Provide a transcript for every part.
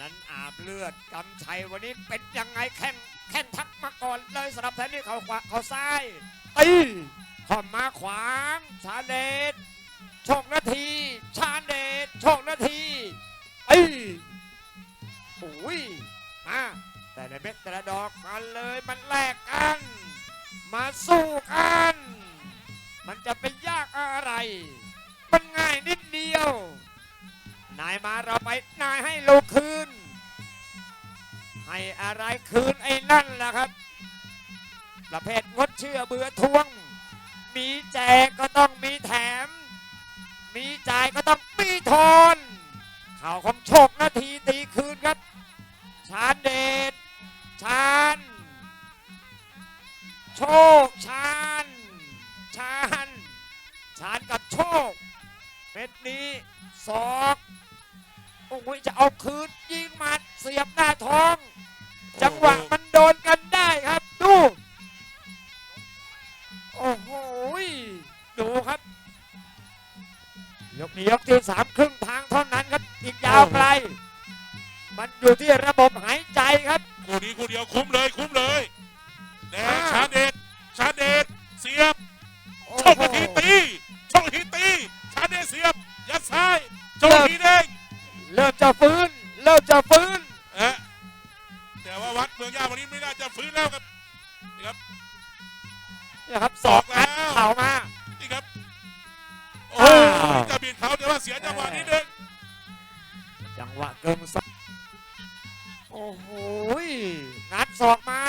นั้นอาบเลือดกำชัยวันนี้เป็นยังไงแข้งแข้งทักมาก่อนเลยสำหรับแทนที่เขาขวาเขาซ้ายตีเข้ามาขวางชาเดชโชคนาที ชาเดชโชคนาทีเอ้โอ้ยมาแต่ละเม็ดแต่ละดอกมาเลยมันแลกกัน มาสู้กัน มันจะเป็นยากอะไรายมาเราไปนายให้เราคืน ให้อะไรคืนไอ้นั่นแหละครับ ประเภทงดเชื่อเบื่อทวง มีแจกก็ต้องมีแถม มีจ่ายก็ต้องมีทอนข่าวของโชคนาทีตีคืนครับ ชาญเดชชาญโชคชาญชาญชาญกับโชคเม็ดนี้ศอก โอ้ยจะเอาคืนยิงหมัดเสียบหน้าท้อง จังหวะมันโดนกันได้ครับ ดู โอ้โหดูครับ ยกนี้ยกที่สามครึ่งทางเท่านั้นครับ อีกยาวไกล มันอยู่ที่ระบบหายใจครับ คู่นี้คู่เดียวคุ้มเลยคุ้มเลย เริ่มจะฟื้นเอะแต่ว่าวัดเมืองย่าวันนี้ไม่น่าจะฟื้นแล้วครับนี่ครับนี่ครับสอกงัดแล้วเข่ามานี่ครับโอ้อ้าวจะบีดเขาแต่ว่าเสียจังหวะนิดนึงจังหวะเกิงซอกโอ้โหงัดศอกมา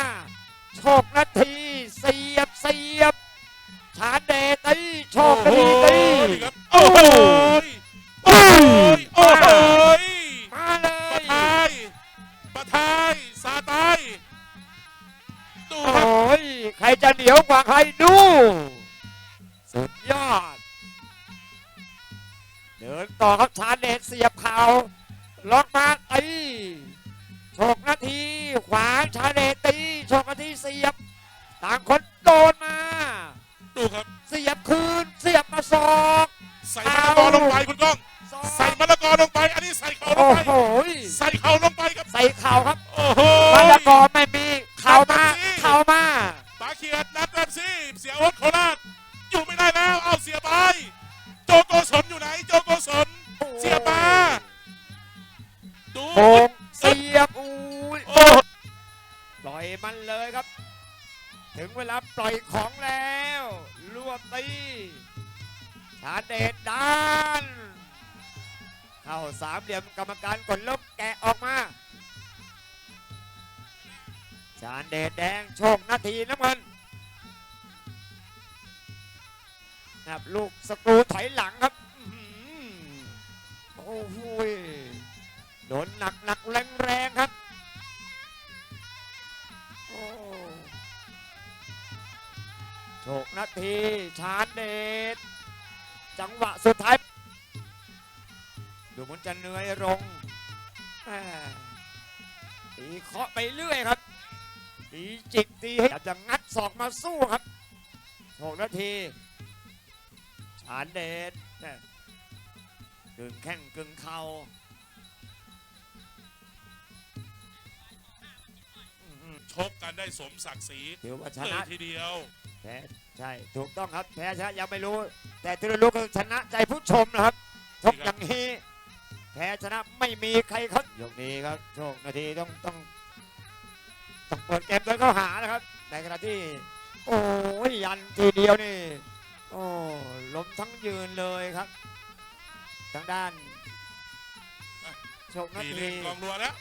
เหนียวกว่าใครดู สุดยอด เดินต่อครับชาเดชเสียบเข่าล็อกมาตี โป่งเสียบอุ้ยโอ้ปล่อยมันเลยครับ ถึงเวลาปล่อยของแล้วรวบตีชาเดชดานเข้าสามเหลี่ยมกรรมการกดลบแกะออกมาชาเดชแดงโชคนาทีน้ำเงินนะครับลูกสกรูถอย 6 นาที ชาร์เดชจังหวะสุดท้าย ดูมันจะเหนื่อยลงตีเคาะไปเรื่อยครับตีจิกตีให้จะงัดศอกมาสู้ครับ 6 นาทีชาร์เดชกึ่งแข้งกึ่งเข่าชกกันได้สมศักดิ์ศรีถือว่าชนะทีเดียว แพ้ใช่ถูกต้องครับแพ้ชนะยังไม่รู้ แต่ที่รู้คือชนะใจผู้ชมนะครับชกอย่างนี้แพ้ชนะไม่มีใครเขายกนี้ครับโชคนาทีต้องต้องต้องเปิดเกมเดินเข้าหานะครับ ในขณะที่ โอ้ยยันทีเดียวนี่โอ้ล้มทั้งยืนเลยครับ ทางด้านโชคนาทีทีเล่นกองรัวแล้ว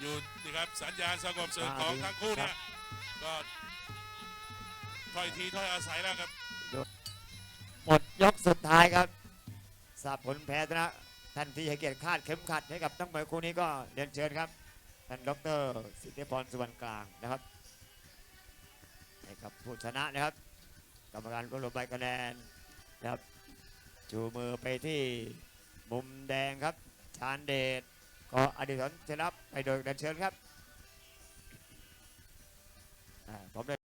อยู่นี่ครับสัญญาณสงบศึกอ่าของดีทั้งคู่ครัเนี่ยบก็ ถอยทีถอยอาศัยแล้วครับ หมดยกสุดท้ายครับทราบผลแพ้ชนะท่านที่ให้เกียรติคาดเข็มขัดให้กับนักมวยคู่นี้ก็เรียนเชิญครับ ท่านดรสิทธิพรสุวรรณกลางนะครับให้กับผู้ชนะนะครับ กรรมการก็ลงใบคะแนนนะครับจูมือไปที่มุมแดงครับชาญเดชก็อดิศรชนะไปโดยเรียนเชิญครับอ่าผมได้